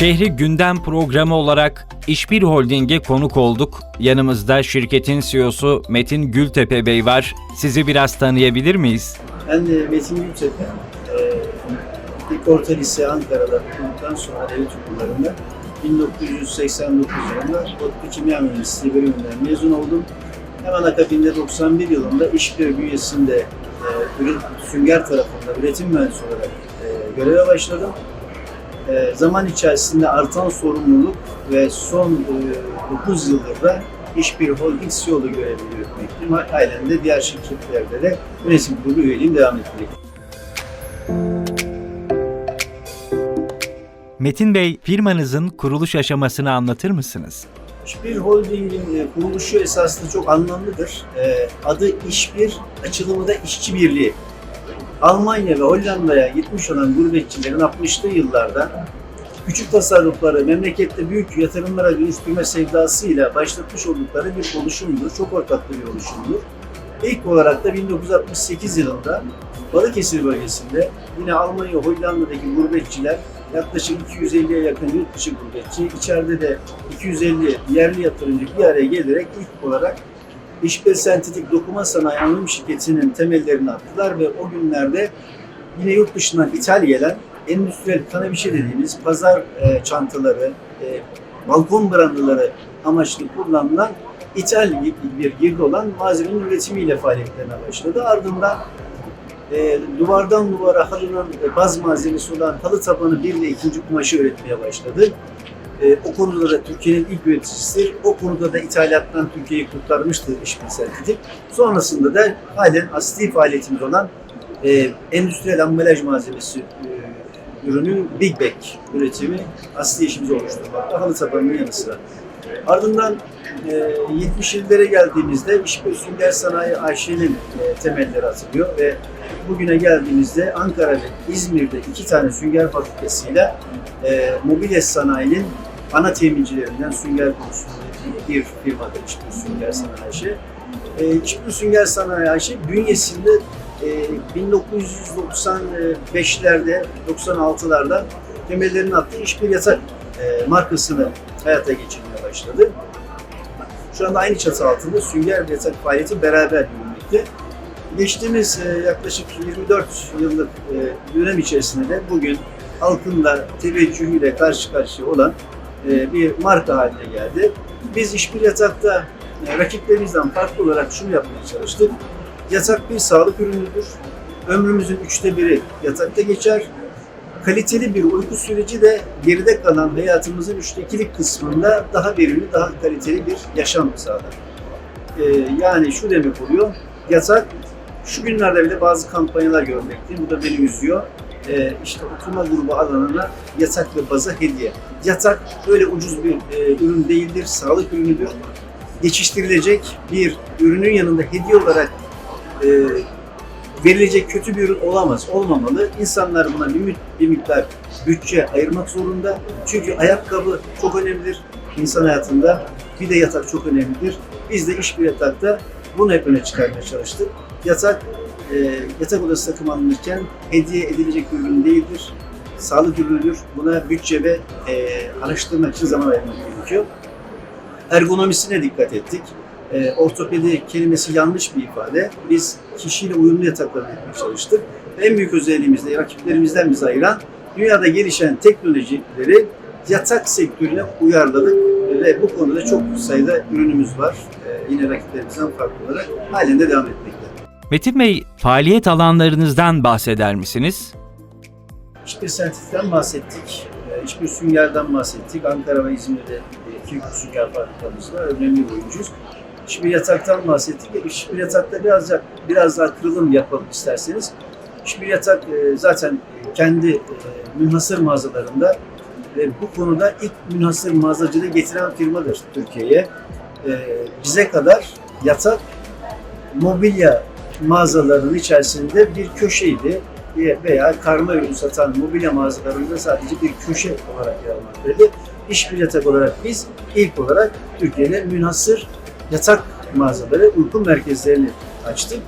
Şehri Gündem programı olarak İşbir Holding'e konuk olduk. Yanımızda şirketin CEO'su Metin Gültepe Bey var. Sizi biraz tanıyabilir miyiz? Ben de Metin Gültepe. Ee, ilk orta lise Ankara'da okuduktan sonra devlet okullarında 1989 yılında ODTÜ Kimya Mühendisliği bölümünden mezun oldum. Hemen akabinde 91 yılında İşbir bünyesinde e, sünger tarafında üretim mühendisi olarak e, göreve başladım. E, zaman içerisinde artan sorumluluk ve son e, 9 yıldır da İşbir Holding CEO'lu görevini yürütmekteyim. Halen de diğer şirketlerde de yönetim kurulu üyeliğim devam etmektedir. Metin Bey, firmanızın kuruluş aşamasını anlatır mısınız? İşbir Holding'in e, kuruluşu esasında çok anlamlıdır. E, Adı İşbir, açılımı da işçi birliği. Almanya ve Hollanda'ya gitmiş olan gurbetçilerin 60'lı yıllarda küçük tasarrufları memlekette büyük yatırımlara dönüştürme sevdasıyla başlatmış oldukları bir oluşumdur. Çok ortaklı bir oluşumdur. İlk olarak da 1968 yılında Balıkesir bölgesinde yine Almanya, Hollanda'daki gurbetçiler yaklaşık 250'ye yakın yurt dışı gurbetçi, içeride de 250 yerli yatırımcı bir araya gelerek ilk olarak İşbir Sentetik Dokuma Sanayi Anonim Şirketi'nin temellerini attılar ve o günlerde yine yurt dışından ithal gelen endüstriyel kanabişe dediğimiz pazar e, çantaları, e, balkon brandıları amaçlı kullanılan ithal bir girdi olan malzemenin üretimiyle faaliyetlerine başladı. Ardından e, duvardan duvara halının e, baz malzemesi olan halı tabanı bir ve ikinci kumaşı üretmeye başladı. E, o konuda da Türkiye'nin ilk üreticisidir. O konuda da ithalattan Türkiye'yi kurtarmıştır İşbir Sentetik. Sonrasında da halen asli faaliyetimiz olan e, endüstriyel ambalaj malzemesi e, ürünü Big Bag üretimi asli işimizi oluşturmakta. Halı tabanının yanı sıra. Ardından e, 70'lere geldiğimizde İşbir Sünger Sanayi AŞ'nin e, temelleri atılıyor ve bugüne geldiğimizde Ankara ve İzmir'de iki tane sünger fabrikasıyla e, mobilya sanayinin ana teminci,lerinden sünger konusunda bir firmadır İşbir Sünger Sanayi. E, İşbir Sünger Sanayi bünyesinde e, 1995'lerde, 96'larda temellerini attığı İşbir Yatak e, markasını hayata geçirmeye başladı. Şu anda aynı çatı altında sünger ve yatak faaliyeti beraber yürümekte. Geçtiğimiz e, yaklaşık 24 yıllık e, dönem içerisinde de bugün halkın da teveccühüyle karşı karşıya olan bir marka haline geldi. Biz İşbir Yatak'ta e, rakiplerimizden farklı olarak şunu yapmaya çalıştık. Yatak bir sağlık ürünüdür. Ömrümüzün üçte biri yatakta geçer. Kaliteli bir uyku süreci de geride kalan hayatımızın üçte ikilik kısmında daha verimli, daha kaliteli bir yaşam sağlar. E, yani şu demek oluyor, yatak şu günlerde bile bazı kampanyalar görmekteyim. Bu da beni üzüyor. Ee, işte oturma grubu alanına yatak ve baza hediye. Yatak böyle ucuz bir e, ürün değildir, sağlık ürünüdür. Geçiştirilecek bir ürünün yanında hediye olarak e, verilecek kötü bir ürün olamaz, olmamalı. İnsanlar buna bir, bir miktar bütçe ayırmak zorunda. Çünkü ayakkabı çok önemlidir insan hayatında. Bir de yatak çok önemlidir. Biz de iş bir yatakta bunu hep öne çıkarmaya çalıştık. Yatak, e, yatak odası takım alınırken hediye edilecek bir ürün değildir. Sağlık ürünüdür. Buna bütçe ve e, araştırmak için zaman ayırmak gerekiyor. Ergonomisine dikkat ettik. E, ortopedi kelimesi yanlış bir ifade. Biz kişiyle uyumlu yataklar üretmeye çalıştık. En büyük özelliğimiz de rakiplerimizden bizi ayıran dünyada gelişen teknolojileri yatak sektörüne uyarladık ve bu konuda çok sayıda ürünümüz var. E, yine rakiplerimizden farklı olarak halen de devam etmekte. Metin Bey, faaliyet alanlarınızdan bahseder misiniz? Hiçbir sentetikten bahsettik. e, Hiçbir süngerden bahsettik. Ankara ve İzmir'de e, iki sünger fabrikamız var. Önemli bir oyuncuyuz. Hiçbir yataktan bahsettik. E, Hiçbir yatakta biraz daha, biraz daha kırılım yapalım isterseniz. Hiçbir yatak e, zaten e, kendi e, münhasır mağazalarında ve bu konuda ilk münhasır mağazacılığı getiren firmadır Türkiye'ye. E, Bize kadar yatak mobilya mağazalarının içerisinde bir köşeydi veya karma ürün satan mobilya mağazalarında sadece bir köşe olarak yer almaktaydı. İş bir yatak olarak biz ilk olarak Türkiye'de münhasır yatak mağazaları, uyku merkezlerini açtık.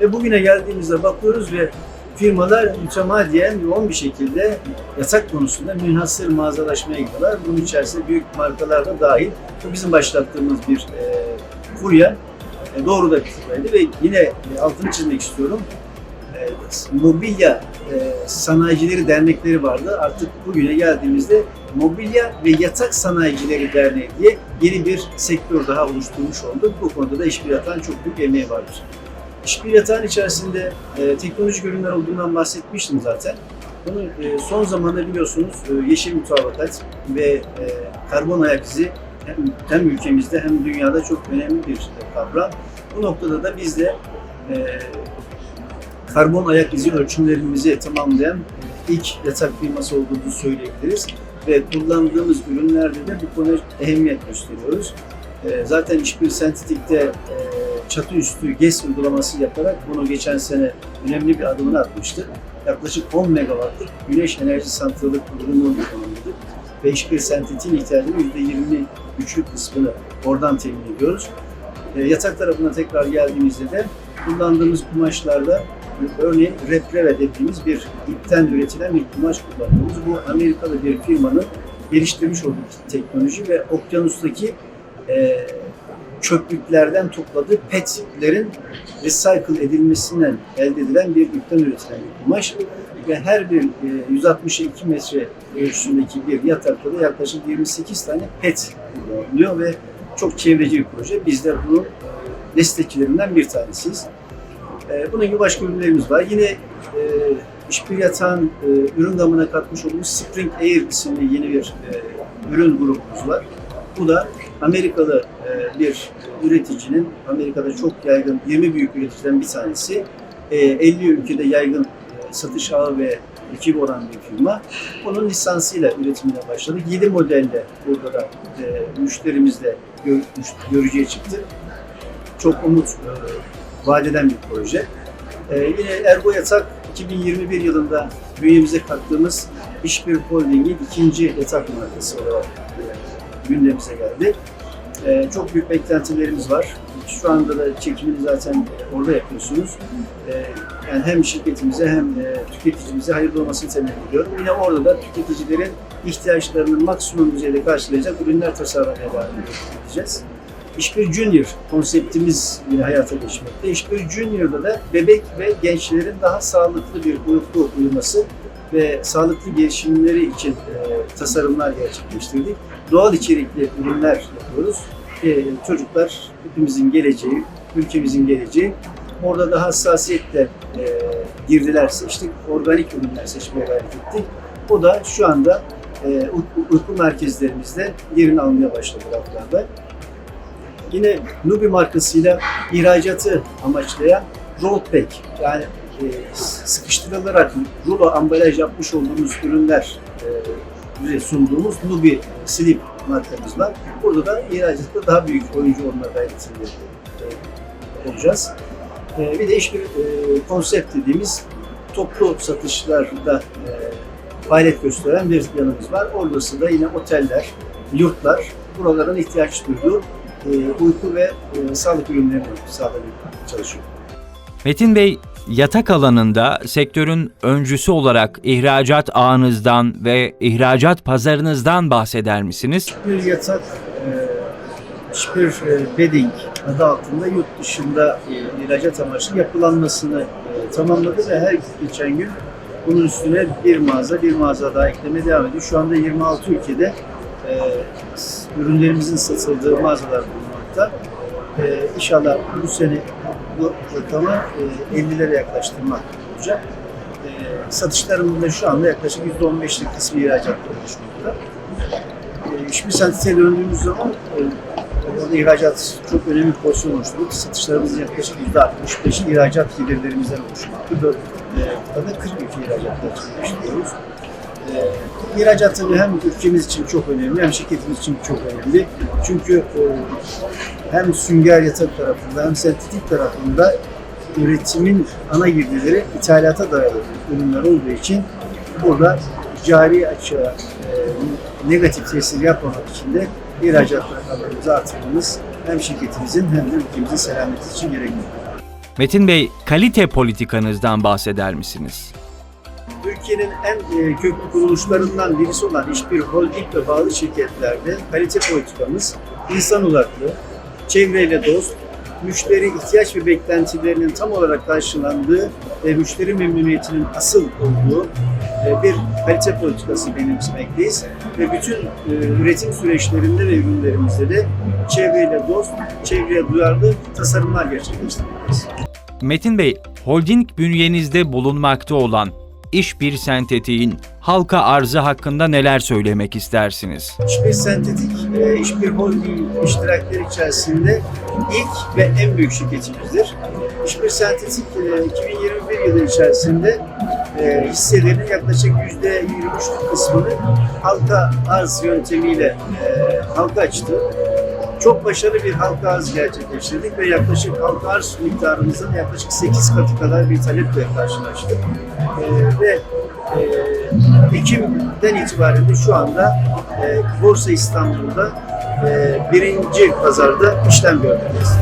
Ve bugüne geldiğimizde bakıyoruz ve firmalar mütemadiyen yoğun bir şekilde yatak konusunda münhasır mağazalaşmaya gidiyorlar. Bunun içerisinde büyük markalar da dahil. Bu bizim başlattığımız bir e, furya. E, doğru da furyaydı ve yine e, altını çizmek istiyorum. E, mobilya sanayicileri dernekleri vardı. Artık bugüne geldiğimizde Mobilya ve Yatak Sanayicileri Derneği diye yeni bir sektör daha oluşturmuş olduk. Bu konuda da İşbir Yatağın çok büyük emeği vardır. İşbir Yatağın içerisinde e, teknolojik ürünler olduğundan bahsetmiştim zaten. Bunu son zamanda biliyorsunuz yeşil mutabakat ve karbon ayak izi hem, ülkemizde hem dünyada çok önemli bir kavram. Bu noktada da biz de e, karbon ayak izi ölçümlerimizi tamamlayan ilk yatak firması olduğumuzu söyleyebiliriz. Ve kullandığımız ürünlerde de bu konuya ehemmiyet gösteriyoruz. E, Zaten İşbir Sentetik'te e, çatı üstü GES uygulaması yaparak bunu geçen sene önemli bir adımını atmıştık. Yaklaşık 10 megawattlık güneş enerji santrali kurulumunu. Ve İşbir Sentetik'in ihtiyacının %23'lük kısmını oradan temin ediyoruz. E, Yatak tarafına tekrar geldiğimizde de kullandığımız kumaşlarda örneğin repreve dediğimiz bir ipten üretilen bir kumaş kullanıyoruz. Bu Amerikalı bir firmanın geliştirmiş olduğu teknoloji ve okyanustaki e, çöplüklerden topladığı petlerin recycle edilmesinden elde edilen bir ipten üretilen bir kumaş ve her bir e, 162 metre ölçüsündeki bir yatakta da yaklaşık 28 tane pet kullanılıyor ve çok çevreci bir proje. Biz de bunun e, destekçilerinden bir tanesiyiz. E, bunun gibi başka ürünlerimiz var. Yine e, İşbir Yatağın e, ürün gamına katmış olduğumuz Spring Air isimli yeni bir e, ürün grubumuz var. Bu da Amerikalı e, bir üreticinin, Amerika'da çok yaygın 20 büyük üreticiden bir tanesi. E, 50 ülkede yaygın e, satış ağı ve ekibi olan bir firma. Bunun lisansıyla üretimine başladık. 7 modelle burada da e, müşterimizle gör, görücüye çıktı. Çok umut e, vaat eden bir proje. E, yine Ergo Yatak 2021 yılında bünyemize kattığımız İşbir Holding'in ikinci yatak markası olarak e, gündemimize geldi. E, çok büyük beklentilerimiz var. Şu anda da çekimini zaten orada yapıyorsunuz. E, yani hem şirketimize hem e, tüketicimize hayırlı olmasını temenni ediyorum. Yine orada da tüketicilerin ihtiyaçlarını maksimum düzeyde karşılayacak ürünler tasarlamaya devam edeceğiz. İşbir Junior konseptimiz yine hayata geçmekte. İşbir Junior'da da bebek ve gençlerin daha sağlıklı bir uyku uyuması ve sağlıklı gelişimleri için e, tasarımlar gerçekleştirdik. Doğal içerikli ürünler yapıyoruz. E, çocuklar hepimizin geleceği, ülkemizin geleceği. Orada da hassasiyetle e, girdiler seçtik. Organik ürünler seçmeye gayret ettik. O da şu anda e, uyku merkezlerimizde yerini almaya başladı raflarda. Yine Nubi markasıyla ihracatı amaçlayan Rollpack yani e, sıkıştırılarak rulo ambalaj yapmış olduğumuz ürünler e, bize sunduğumuz Nubi Slip markamız var. Burada da ihracatta daha büyük oyuncu olma gayretinde e, olacağız. E, bir de hiçbir e, konsept dediğimiz toplu satışlarda e, faaliyet gösteren bir yanımız var. Orası da yine oteller, yurtlar, buraların ihtiyaç duyduğu uyku ve sağlık ürünlerini sağlamaya çalışıyor. Metin Bey, yatak alanında sektörün öncüsü olarak ihracat ağınızdan ve ihracat pazarınızdan bahseder misiniz? Bir yatak, e, hiçbir e, bedding adı altında yurt dışında e, ihracat amaçlı yapılanmasını tamamladı ve her geçen gün bunun üstüne bir mağaza, bir mağaza daha eklemeye devam ediyor. Şu anda 26 ülkede ürünlerimizin satıldığı mağazalar bulunmakta. İnşallah bu sene bu rakamı e, 50'lere yaklaştırmak olacak. E, satışlarımızda şu anda yaklaşık %15'lik kısmı ihracat oluşmakta. E, hiçbir senteze döndüğümüz zaman e, orada ihracat çok önemli bir pozisyon oluşturdu. Satışlarımızın yaklaşık %65'i ihracat gelirlerimizden oluşmakta. E, da 40 ülke ihracat gerçekleştiriyoruz. E, hem ülkemiz için çok önemli hem şirketimiz için çok önemli. Çünkü e, hem sünger yatak tarafında hem sentetik tarafında üretimin ana girdileri ithalata dayalı ürünler olduğu için burada cari açığa e, negatif tesir yapmamak için de ihracat rakamlarımızı artırmamız hem şirketimizin hem de ülkemizin selameti için gerekli. Metin Bey, kalite politikanızdan bahseder misiniz? Türkiye'nin en e, köklü kuruluşlarından birisi olan hiçbir holding ve bağlı şirketlerde kalite politikamız insan odaklı, çevreyle dost, müşteri ihtiyaç ve beklentilerinin tam olarak karşılandığı ve müşteri memnuniyetinin asıl olduğu e, bir kalite politikası benimsemekteyiz. Ve bütün e, üretim süreçlerinde ve ürünlerimizde de çevreyle dost, çevreye duyarlı tasarımlar gerçekleştirmekteyiz. Metin Bey, holding bünyenizde bulunmakta olan İş1 Sentetik'in halka arzı hakkında neler söylemek istersiniz? Hiçbir sentetik, e, hiçbir holding iştirakleri içerisinde ilk ve en büyük şirketimizdir. Hiçbir sentetik e, 2021 yılı içerisinde e, hisselerinin yaklaşık %23'lük kısmını halka arz yöntemiyle e, halka açtı. Çok başarılı bir halka arz gerçekleştirdik ve yaklaşık halka arz miktarımızın yaklaşık 8 katı kadar bir taleple karşılaştık. E, ve e, Ekim'den itibaren de şu anda e, Borsa İstanbul'da e, birinci pazarda işlem görmekteyiz.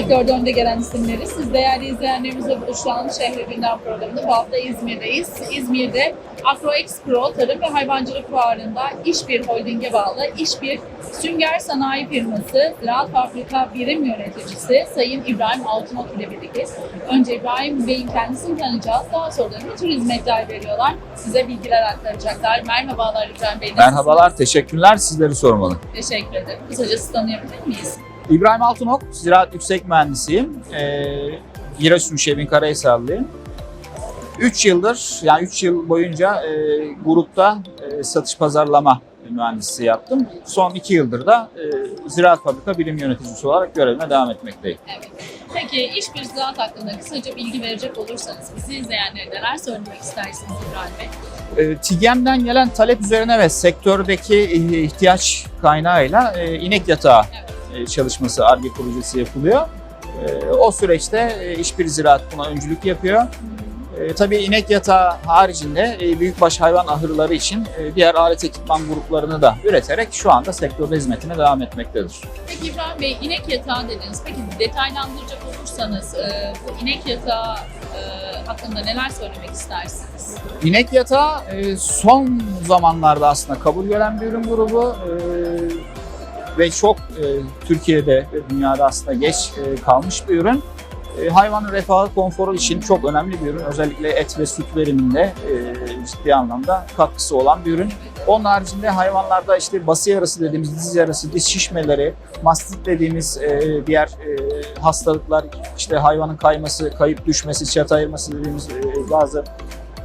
Sektörde önde gelen isimleri. Siz değerli izleyenlerimizle buluşan Şehri Gündem programında bu hafta İzmir'deyiz. İzmir'de AgroEx Pro Tarım ve Hayvancılık Fuarı'nda İşbir Holding'e bağlı İşbir Sünger Sanayi Firması Ziraat Fabrika Birim Yöneticisi Sayın İbrahim Altınok ile birlikteyiz. Önce İbrahim Bey'in kendisini tanıyacağız. Daha sonra da ne tür hizmetler veriyorlar? Size bilgiler aktaracaklar. Merhabalar İbrahim Bey. Merhabalar, teşekkürler. Sizleri sormalı. Teşekkür ederim. Kısaca tanıyabilir miyiz? İbrahim Altınok, Ziraat Yüksek Mühendisiyim. Ee, Giresun Şebin Karahisarlıyım. 3 yıldır, yani 3 yıl boyunca e, grupta e, satış pazarlama mühendisi yaptım. Son 2 yıldır da e, Ziraat Fabrika Birim Yöneticisi olarak görevime devam etmekteyim. Evet. Peki iş bir ziraat hakkında kısaca bilgi verecek olursanız bizi izleyenlere neler söylemek istersiniz İbrahim Bey? E, TİGEM'den gelen talep üzerine ve sektördeki e, ihtiyaç kaynağıyla e, inek yatağı e, çalışması, ARGE projesi yapılıyor. E, O süreçte e, İşbir Ziraat buna öncülük yapıyor. E, tabii inek yatağı haricinde e, büyükbaş hayvan ahırları için e, diğer alet ekipman gruplarını da üreterek şu anda sektörde hizmetine devam etmektedir. Peki İbrahim Bey inek yatağı dediniz. Peki detaylandıracak olursanız e, bu inek yatağı e, hakkında neler söylemek istersiniz? İnek yatağı e, son zamanlarda aslında kabul gören bir ürün grubu e, ve çok e, Türkiye'de ve dünyada aslında geç e, kalmış bir ürün. E, Hayvanın refahı, konforu için çok önemli bir ürün. Özellikle et ve süt veriminde e, ciddi anlamda katkısı olan bir ürün. Onun haricinde hayvanlarda işte bası yarası dediğimiz diz yarası, diz şişmeleri, mastit dediğimiz e, diğer e, hastalıklar, işte hayvanın kayması, kayıp düşmesi, çat ayırması dediğimiz e, bazı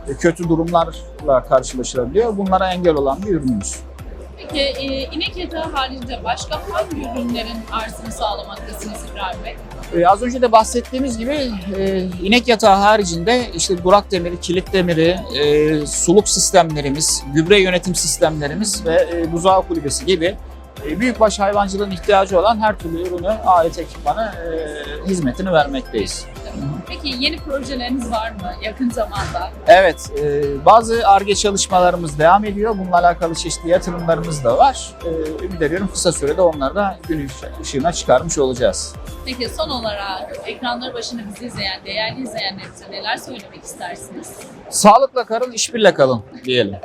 e, kötü durumlarla karşılaşılabiliyor. Bunlara engel olan bir ürünümüz. Peki e, inek yatağı haricinde başka hangi ürünlerin arzını sağlamaktasınız İbrahim Bey? Ee, az önce de bahsettiğimiz gibi e, inek yatağı haricinde işte durak demiri, kilit demiri, e, suluk sistemlerimiz, gübre yönetim sistemlerimiz ve e, buzağı kulübesi gibi e, büyükbaş hayvancılığın ihtiyacı olan her türlü ürünü, alet ekipmanı e, hizmetini vermekteyiz. Peki yeni projeleriniz var mı yakın zamanda? Evet, e, bazı ARGE çalışmalarımız devam ediyor. Bununla alakalı çeşitli yatırımlarımız da var. E, ümit ediyorum kısa sürede onları da gün ışığına çıkarmış olacağız. Peki son olarak ekranları başında bizi izleyen, değerli izleyenlerimize neler söylemek istersiniz? Sağlıkla kalın, işbirle kalın diyelim.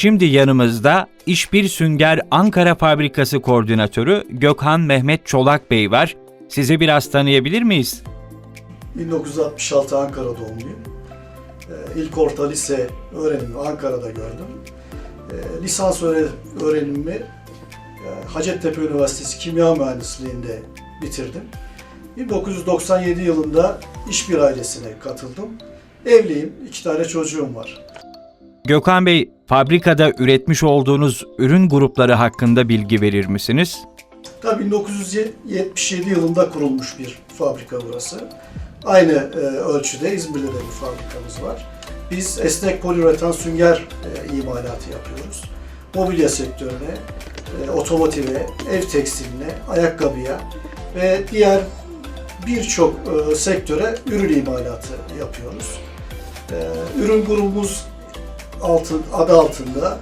Şimdi yanımızda İşbir Sünger Ankara Fabrikası Koordinatörü Gökhan Mehmet Çolak Bey var. Sizi biraz tanıyabilir miyiz? 1966 Ankara doğumluyum. Ee, İlk orta lise öğrenimi Ankara'da gördüm. Ee, Lisans öğre- öğrenimimi e, Hacettepe Üniversitesi Kimya Mühendisliği'nde bitirdim. 1997 yılında iş bir ailesine katıldım. Evliyim, iki tane çocuğum var. Gökhan Bey, fabrikada üretmiş olduğunuz ürün grupları hakkında bilgi verir misiniz? Tabii 1977 yılında kurulmuş bir fabrika burası. Aynı e, ölçüde İzmir'de de bir fabrikamız var. Biz esnek poliüretan sünger e, imalatı yapıyoruz. Mobilya sektörüne, e, otomotive, ev tekstiline, ayakkabıya ve diğer birçok sektöre ürün imalatı yapıyoruz. Ürün grubumuz altı, adı altında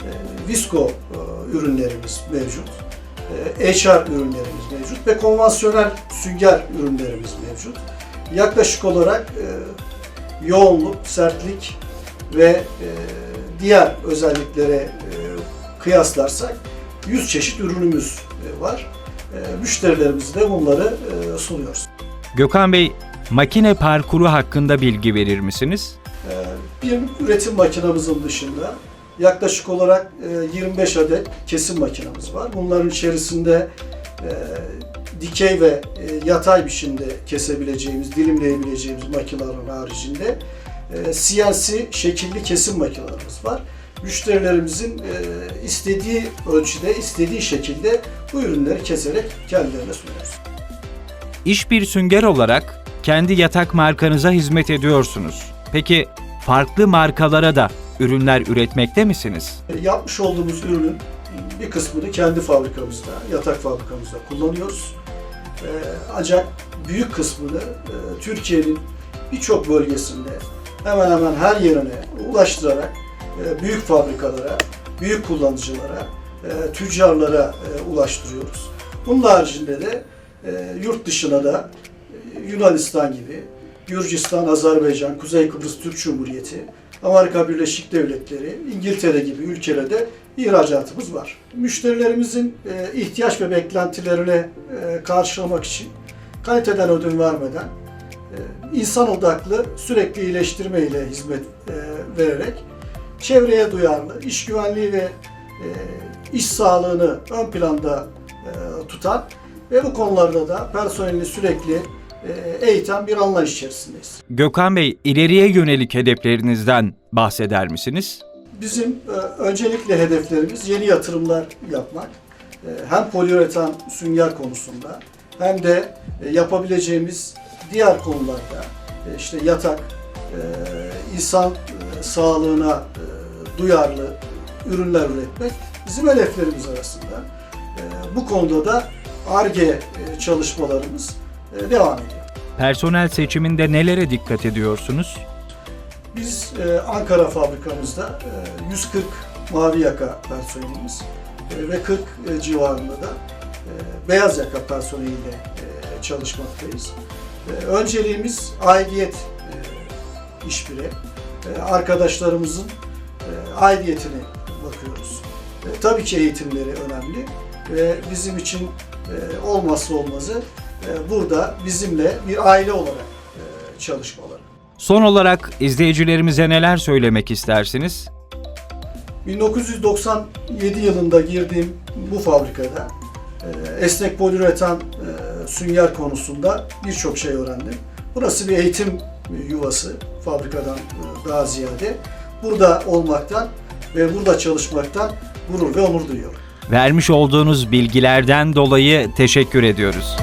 e, Visco e, ürünlerimiz mevcut. E, HR ürünlerimiz mevcut ve konvansiyonel sünger ürünlerimiz mevcut. Yaklaşık olarak e, yoğunluk, sertlik ve e, diğer özelliklere e, kıyaslarsak 100 çeşit ürünümüz e, var. E, müşterilerimize de bunları e, sunuyoruz. Gökhan Bey, makine parkuru hakkında bilgi verir misiniz? Ee, Bir üretim makinamızın dışında yaklaşık olarak e, 25 adet kesim makinamız var. Bunların içerisinde e, dikey ve e, yatay biçimde kesebileceğimiz, dilimleyebileceğimiz makinelerin haricinde e, CNC şekilli kesim makinelerimiz var. Müşterilerimizin e, istediği ölçüde, istediği şekilde bu ürünleri keserek kendilerine sunuyoruz. İş bir sünger olarak kendi yatak markanıza hizmet ediyorsunuz. Peki farklı markalara da ürünler üretmekte misiniz? Yapmış olduğumuz ürünün bir kısmını kendi fabrikamızda, yatak fabrikamızda kullanıyoruz. Ee, Ancak büyük kısmını e, Türkiye'nin birçok bölgesinde hemen hemen her yerine ulaştırarak e, büyük fabrikalara, büyük kullanıcılara, e, tüccarlara ulaştırıyoruz. Bunun haricinde de yurt dışına da Yunanistan gibi, Gürcistan, Azerbaycan, Kuzey Kıbrıs Türk Cumhuriyeti, Amerika Birleşik Devletleri, İngiltere gibi ülkelerde ihracatımız var. Müşterilerimizin e, ihtiyaç ve beklentilerini e, karşılamak için kaliteden ödün vermeden e, insan odaklı sürekli iyileştirme ile hizmet vererek çevreye duyarlı, iş güvenliği ve iş sağlığını ön planda tutan ve bu konularda da personelini sürekli eğiten bir anlayış içerisindeyiz. Gökhan Bey, ileriye yönelik hedeflerinizden bahseder misiniz? Bizim e, öncelikle hedeflerimiz yeni yatırımlar yapmak. E, hem poliüretan sünger konusunda hem de e, yapabileceğimiz diğer konularda işte yatak, insan sağlığına duyarlı ürünler üretmek bizim hedeflerimiz arasında. Bu konuda da ARGE çalışmalarımız devam ediyor. Personel seçiminde nelere dikkat ediyorsunuz? Biz e, Ankara fabrikamızda e, 140 mavi yaka personelimiz e, ve 40 e, civarında da e, beyaz yaka personeliyle e, çalışmaktayız. E, önceliğimiz aidiyet e, işbiri. E, arkadaşlarımızın e, aidiyetine bakıyoruz. E, tabii ki eğitimleri önemli ve bizim için e, olmazsa olmazı burada bizimle bir aile olarak e, çalışmaları. Son olarak izleyicilerimize neler söylemek istersiniz? 1997 yılında girdiğim bu fabrikada e, esnek poliüretan e, sünger konusunda birçok şey öğrendim. Burası bir eğitim yuvası fabrikadan daha ziyade. Burada olmaktan ve burada çalışmaktan gurur ve onur duyuyorum. Vermiş olduğunuz bilgilerden dolayı teşekkür ediyoruz.